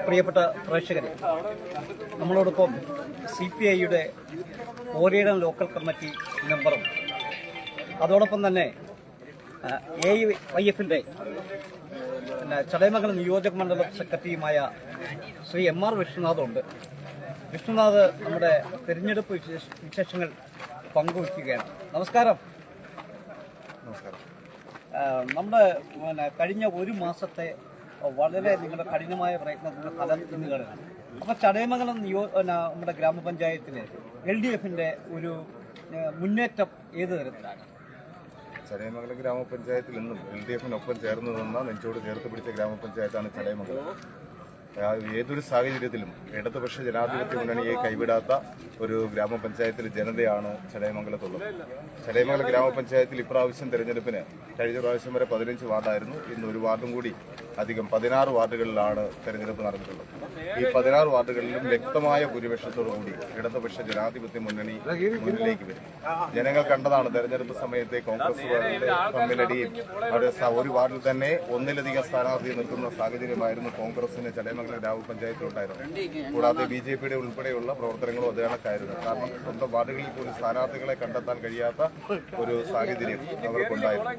പ്രിയപ്പെട്ട പ്രേക്ഷകരെ നമ്മളോടൊപ്പം സി പി ഐയുടെ ഓരേടം ലോക്കൽ കമ്മിറ്റി മെമ്പറും അതോടൊപ്പം തന്നെ എ വൈ എഫിന്റെ പിന്നെ ചടയമംഗലം നിയോജക മണ്ഡലം സെക്രട്ടറിയുമായ ശ്രീ എം ആർ വിഷ്ണുനാഥുണ്ട് വിഷ്ണുനാഥ് നമ്മുടെ തിരഞ്ഞെടുപ്പ് വിശേഷ- വിശേഷങ്ങൾ പങ്കുവയ്ക്കുകയാണ്. നമസ്കാരം. നമസ്കാരം. നമ്മുടെ പിന്നെ കഴിഞ്ഞ ഒരു മാസത്തെ വളരെ നിങ്ങളുടെ കഠിനമായ പ്രയത്നത്തിന്റെ ഫലം ഇന്ന് കാണുകയാണ്. അപ്പൊ ചടയമംഗലം നിയോ നമ്മുടെ ഗ്രാമപഞ്ചായത്തിലെ എൽ ഡി എഫിന്റെ ഒരു മുന്നേറ്റം ഏത് തരത്തിലാണ്? ചടയമംഗലം ഗ്രാമപഞ്ചായത്തിൽ നിന്നും എൽ ഡി എഫിനൊപ്പം ചേർന്ന് നിന്ന നെഞ്ചോട് ചേർത്ത് പിടിച്ച ഗ്രാമപഞ്ചായത്താണ് ചടയമംഗലം. ഏതൊരു സാഹചര്യത്തിലും ഇടതുപക്ഷ ജനാധിപത്യ മുന്നണിയെ കൈവിടാത്ത ഒരു ഗ്രാമപഞ്ചായത്തിൽ ജനതയാണ് ചടയമംഗലത്തുള്ളത്. ചടയമംഗലം ഗ്രാമപഞ്ചായത്തിൽ ഇപ്രാവശ്യം തെരഞ്ഞെടുപ്പിന് കഴിഞ്ഞ പ്രാവശ്യം വരെ പതിനഞ്ച് വാർഡായിരുന്നു. ഇന്ന് ഒരു വാർഡും കൂടി അധികം പതിനാറ് വാർഡുകളിലാണ് തെരഞ്ഞെടുപ്പ് നടന്നിട്ടുള്ളത്. ഈ പതിനാറ് വാർഡുകളിലും വ്യക്തമായ ഭൂരിപക്ഷത്തോടു കൂടി ഇടതുപക്ഷ ജനാധിപത്യ മുന്നണി മുന്നിലേക്ക് വരും. ജനങ്ങൾ കണ്ടതാണ് തെരഞ്ഞെടുപ്പ് സമയത്തെ കോൺഗ്രസ് തമ്മിലടിയും അവിടെ ഒരു വാർഡിൽ തന്നെ ഒന്നിലധികം സ്ഥാനാർത്ഥി നിർത്തുന്ന സാഹചര്യമായിരുന്നു കോൺഗ്രസിന് ചടയമംഗലം. ഗ്രാമപഞ്ചായത്തിലുണ്ടായിരുന്നത് കൂടാതെ ബി ജെ പിയുടെ ഉൾപ്പെടെയുള്ള പ്രവർത്തനങ്ങളും അത് കണക്കായിരുന്നു കാരണം സ്വന്തം വാർഡുകളിൽ പോലും സ്ഥാനാർത്ഥികളെ കണ്ടെത്താൻ കഴിയാത്ത ഒരു സാഹചര്യം അവർക്കുണ്ടായിരുന്നു.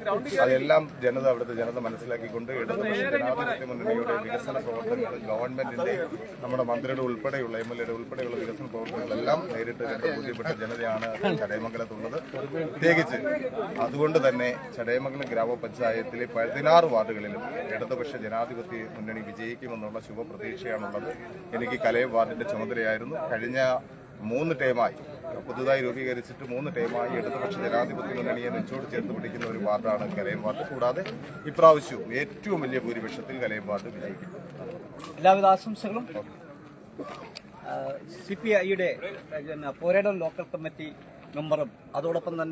അതെല്ലാം ജനത അവിടുത്തെ ജനത മനസ്സിലാക്കിക്കൊണ്ട് ഇടതുപക്ഷ ജനാധിപത്യ മുന്നണിയുടെ വികസന പ്രവർത്തനങ്ങൾ ഗവൺമെന്റിന്റെ നമ്മുടെ മന്ത്രിയുടെ ഉൾപ്പെടെയുള്ള എം എൽ എയുടെ ഉൾപ്പെടെയുള്ള വികസന പ്രവർത്തനങ്ങളെല്ലാം നേരിട്ട് കണ്ട് ബോധ്യപ്പെട്ട ജനതയാണ് ചടയമംഗലത്തുള്ളത്. പ്രത്യേകിച്ച് അതുകൊണ്ട് തന്നെ ചടയമംഗലം ഗ്രാമപഞ്ചായത്തിലെ പതിനാറ് വാർഡുകളിലും ഇടതുപക്ഷ ജനാധിപത്യ മുന്നണി വിജയിക്കുമെന്നുള്ള ശുഭപ്രതീക്ഷയാണുള്ളത് എനിക്ക് കലയം വാർഡിന്റെ ചുമതലയായിരുന്നു. കഴിഞ്ഞ മൂന്ന് ടൈമായി പുതുതായി രൂപീകരിച്ചിട്ട് മൂന്ന് ടേമായി ഇടതുപക്ഷ ജനാധിപത്യ മുന്നണിയെ നെച്ചോട് ചേർത്ത് പിടിക്കുന്ന ഒരു വാർഡാണ് കലയം വാർഡ് കൂടാതെ ഇപ്രാവശ്യവും ഏറ്റവും വലിയ ഭൂരിപക്ഷത്തിൽ കലയം വാർഡ് വിജയിക്കും എല്ലാവിധ ആശംസകളും. സി പി ഐയുടെ പോരാടം ലോക്കൽ കമ്മിറ്റി മെമ്പറും അതോടൊപ്പം തന്നെ